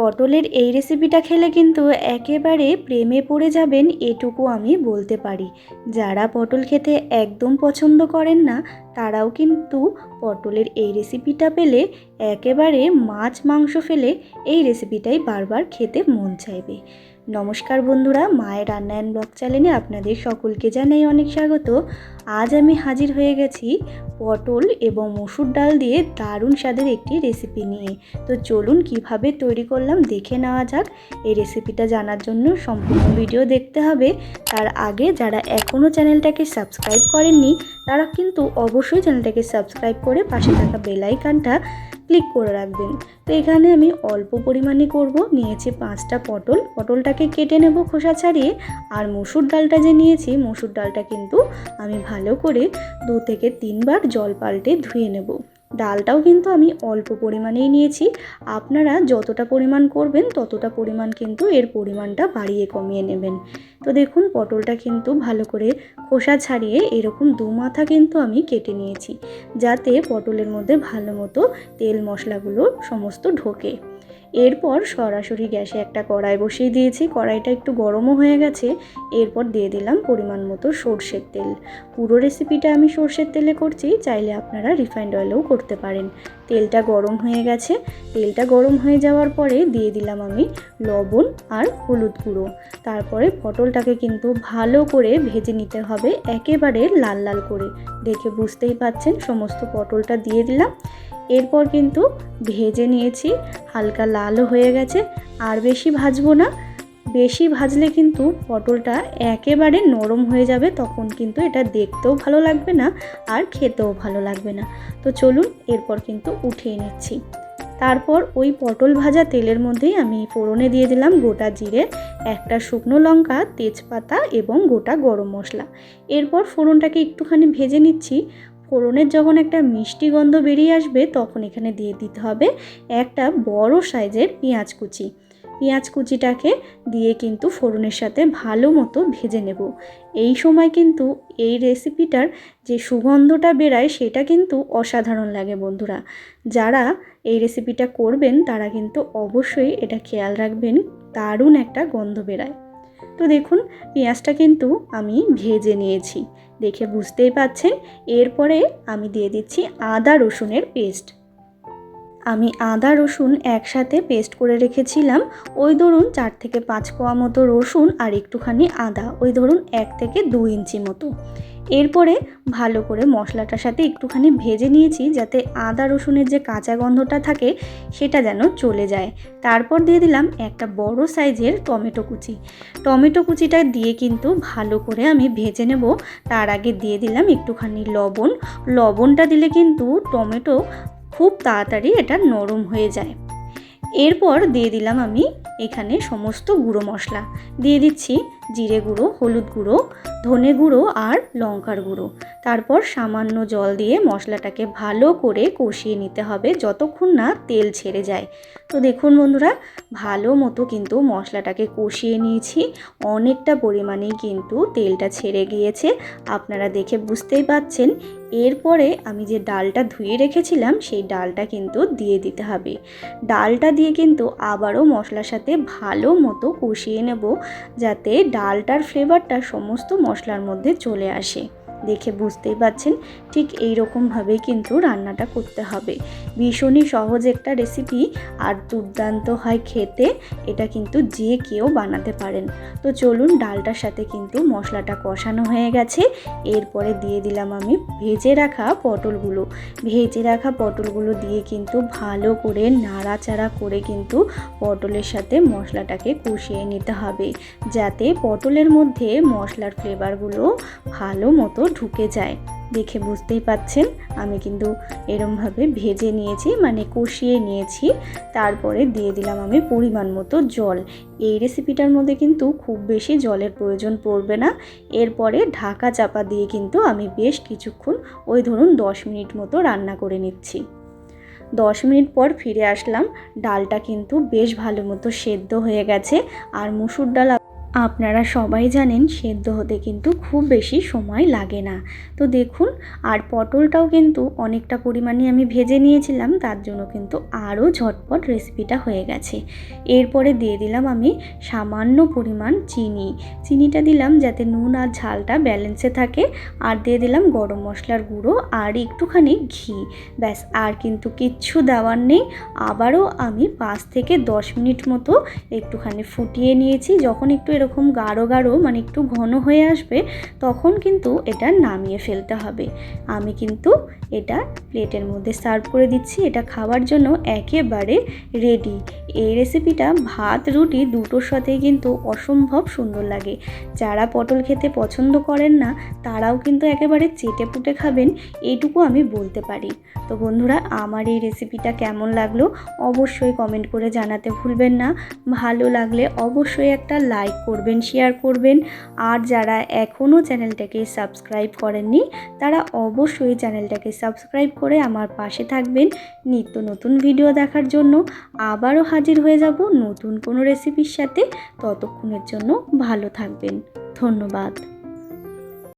পটলের এই রেসিপিটা খেলে কিন্তু একেবারে প্রেমে পড়ে যাবেন এটুকু আমি বলতে পারি। যারা পটল খেতে একদম পছন্দ করেন না, তারাও কিন্তু পটলের এই রেসিপিটা পেলে একেবারে মাছ মাংস ফেলে এই রেসিপিটাই বারবার খেতে মন চাইবে। নমস্কার বন্ধুরা, মায়ের রান্নায়ন ব্লগ চ্যানেলে আপনাদের সকলকে জানাই অনেক স্বাগত। আজ আমি হাজির হয়ে গেছি পটল এবং মসুর ডাল দিয়ে দারুণ স্বাদের একটি রেসিপি নিয়ে। তো চলুন কীভাবে তৈরি করলাম দেখে নেওয়া যাক। এই রেসিপিটা জানার জন্য সম্পূর্ণ ভিডিও দেখতে হবে। তার আগে যারা এখনও চ্যানেলটাকে সাবস্ক্রাইব করেননি, তারা কিন্তু অবশ্যই চ্যানেলটাকে সাবস্ক্রাইব করে পাশে থাকা বেল আইকনটা ক্লিক করে রাখবেন। তো এখানে আমি অল্প পরিমাণে করব, নিয়েছি পাঁচটা পটল। পটলটাকে কেটে নেব খোসা ছাড়িয়ে। আর মসুর ডালটা যে নিয়েছি, মসুর ডালটা কিন্তু আমি ভালো করে দু থেকে তিনবার জল পাল্টে ধুয়ে নেব। ডালটাও কিন্তু আমি অল্প পরিমাণেই নিয়েছি। আপনারা যতটা পরিমাণ করবেন, ততটা পরিমাণ কিন্তু এর পরিমাণটা বাড়িয়ে কমিয়ে নেবেন। তো দেখুন, পটলটা কিন্তু ভালো করে খোসা ছাড়িয়ে এরকম দু মাথা কিন্তু আমি কেটে নিয়েছি, যাতে পটলের মধ্যে ভালো মতো তেল মশলাগুলো সমস্ত ঢোকে। এরপর সরাসরি গ্যাসে একটা কড়াই বসিয়ে দিয়েছি। কড়াইটা একটু গরমও হয়ে গেছে। এরপর দিয়ে দিলাম পরিমাণ মতো সর্ষের তেল। পুরো রেসিপিটা আমি সর্ষের তেলে করছি। চাইলে আপনারা রিফাইন্ড অয়েলেও করতে পারেন। তেলটা গরম হয়ে গেছে। তেলটা গরম হয়ে যাওয়ার পরে দিয়ে দিলাম আমি লবণ আর হলুদ গুঁড়ো। তারপরে পটলটাকে কিন্তু ভালো করে ভেজে নিতে হবে একেবারে লাল লাল করে। দেখে বুঝতেই পাচ্ছেন, সমস্ত পটলটা দিয়ে দিলাম। এরপর কিন্তু ভেজে নিয়েছি, হালকা লালও হয়ে গেছে, আর বেশি ভাজবো না। বেশি ভাজলে কিন্তু পটলটা একেবারে নরম হয়ে যাবে, তখন কিন্তু এটা দেখতেও ভালো লাগবে না আর খেতেও ভালো লাগবে না। তো চলুন এরপর কিন্তু উঠিয়ে নিচ্ছি। তারপর ওই পটল ভাজা তেলের মধ্যেই আমি ফোড়নে দিয়ে দিলাম গোটা জিরে, একটা শুকনো লঙ্কা, তেজপাতা এবং গোটা গরম মশলা। এরপর ফোড়নটাকে একটুখানি ভেজে নিচ্ছি। ফোড়নের যখন একটা মিষ্টি গন্ধ বেরিয়ে আসবে, তখন এখানে দিয়ে দিতে হবে একটা বড় সাইজের পেঁয়াজ কুচি। পেঁয়াজ কুচিটাকে দিয়ে কিন্তু ফোড়নের সাথে ভালো মতো ভেজে নেব। এই সময় কিন্তু এই রেসিপিটার যে সুগন্ধটা বেরায়, সেটা কিন্তু অসাধারণ লাগে বন্ধুরা। যারা এই রেসিপিটা করবেন, তারা কিন্তু অবশ্যই এটা খেয়াল রাখবেন, দারুণ একটা গন্ধ বেরায়। তো দেখুন, পেঁয়াজটা কিন্তু আমি ভেজে নিয়েছি। দেখে বুঝতেই পাচ্ছেন, এরপরে আমি দিয়ে দিচ্ছি আদা রসুনের পেস্ট। আমি আদা রসুন একসাথে পেস্ট করে রেখেছিলাম। ওই ধরুন চার থেকে পাঁচ কোয়া মতো রসুন আর একটুখানি আদা। ওই ধরুন এক থেকে দু ইঞ্চি মতো। এরপরে ভালো করে মশলাটার সাথে একটুখানি ভেজে নিয়েছি যাতে আদা রসুনের যে কাঁচা গন্ধটা থাকে সেটা যেন চলে যায়। তারপর দিয়ে দিলাম একটা বড় সাইজের টমেটো কুচি। টমেটো কুচিটা দিয়ে কিন্তু ভালো করে আমি ভেজে নেব। তার আগে দিয়ে দিলাম একটুখানি লবণ। লবণটা দিলে কিন্তু টমেটো খুব তাড়াতাড়ি এটা নরম হয়ে যায়। এরপর দিয়ে দিলাম আমি এখানে সমস্ত গুঁড়ো মশলা। দিয়ে দিচ্ছি জিরে গুঁড়ো, হলুদ গুঁড়ো, ধনে গুঁড়ো আর লঙ্কার গুঁড়ো। তারপর সামান্য জল দিয়ে মশলাটাকে ভালো করে কষিয়ে নিতে হবে যতক্ষণ না তেল ছেড়ে যায়। তো দেখুন বন্ধুরা, ভালো মতো কিন্তু মশলাটাকে কষিয়ে নিয়েছি। অনেকটা পরিমাণেই কিন্তু তেলটা ছেড়ে গিয়েছে। আপনারা দেখে বুঝতেই পাচ্ছেন, এরপরে আমি যে ডালটা ধুয়ে রেখেছিলাম, সেই ডালটা কিন্তু দিয়ে দিতে হবে। ডালটা দিয়ে কিন্তু আবারও মশলার সাথে ভালো মতো কষিয়ে নেব, যাতে ডালটার ফ্লেভারটা সমস্ত মশলার মধ্যে চলে আসে। দেখে বুঝতেই পাচ্ছেন ঠিক এই রকমভাবেই কিন্তু রান্নাটা করতে হবে। ভীষণই সহজ একটা রেসিপি আর দুর্দান্ত হয় খেতে, এটা কিন্তু যে কেউ বানাতে পারেন। তো চলুন ডালটার সাথে কিন্তু মশলাটা কষানো হয়ে গেছে। এরপরে দিয়ে দিলাম আমি ভেজে রাখা পটলগুলো। ভেজে রাখা পটলগুলো দিয়ে কিন্তু ভালো করে নাড়াচাড়া করে কিন্তু পটলের সাথে মশলাটাকে কষিয়ে নিতে হবে। যাতে পটলের মধ্যে মশলার ফ্লেভারগুলো ভালো মতো ঢুকে যায়। দেখে বুঝতেই পাচ্ছেন, আমি কিন্তু এরমভাবে ভেজে নিয়েছি মানে কষিয়ে নিয়েছি। তারপরে দিয়ে দিলাম আমি পরিমাণ মতো জল। এই রেসিপিটার মধ্যে কিন্তু খুব বেশি জলের প্রয়োজন পড়বে না। এরপরে ঢাকা চাপা দিয়ে কিন্তু আমি বেশ কিছুক্ষণ ওই ধরুন দশ মিনিট মতো রান্না করে নিচ্ছি। দশ মিনিট পর ফিরে আসলাম। ডালটা কিন্তু বেশ ভালো মতো সেদ্ধ হয়ে গেছে। আর মুসুর ডাল আপনারা সবাই জানেন সেদ্ধ হতে কিন্তু খুব বেশি সময় লাগে না। তো দেখুন, আর পটলটাও কিন্তু অনেকটা পরিমাণে আমি ভেজে নিয়েছিলাম, তার জন্য কিন্তু আরও ঝটপট রেসিপিটা হয়ে গেছে। এরপরে দিয়ে দিলাম আমি সামান্য পরিমাণ চিনি। চিনিটা দিলাম যাতে নুন আর ঝালটা ব্যালেন্সে থাকে, আর দিয়ে দিলাম গরম মশলার গুঁড়ো আর একটুখানি ঘি। ব্যাস, আর কিন্তু কিচ্ছু দেওয়ার নেই। আবারও আমি পাঁচ থেকে দশ মিনিট মতো একটুখানি ফুটিয়ে নিয়েছি, যখন একটু এরকম গাঢ় গাঢ় মানে একটু ঘন হয়ে আসবে, তখন কিন্তু এটা নামিয়ে ফেলতে হবে। আমি কিন্তু এটা প্লেটের মধ্যে সার্ভ করে দিচ্ছি। এটা খাওয়ার জন্য একেবারে রেডি। এই রেসিপিটা ভাত, রুটি দুটোর সাথেই কিন্তু অসম্ভব সুন্দর লাগে। যারা পটল খেতে পছন্দ করেন না, তারাও কিন্তু একেবারে চেটে পুটে খাবেন, এইটুকু আমি বলতে পারি। তো বন্ধুরা, আমার এই রেসিপিটা কেমন লাগল অবশ্যই কমেন্ট করে জানাতে ভুলবেন না। ভালো লাগলে অবশ্যই একটা লাইক করবেন শেয়ার করবেন। আর যারা এখনও চ্যানেলটাকে সাবস্ক্রাইব করেননি, তারা অবশ্যই চ্যানেলটাকে সাবস্ক্রাইব করে আমার পাশে থাকবেন। নিত্য নতুন ভিডিও দেখার জন্য আবারও হাজির হয়ে যাব নতুন কোনো রেসিপির সাথে। ততক্ষণের জন্য ভালো থাকবেন। ধন্যবাদ।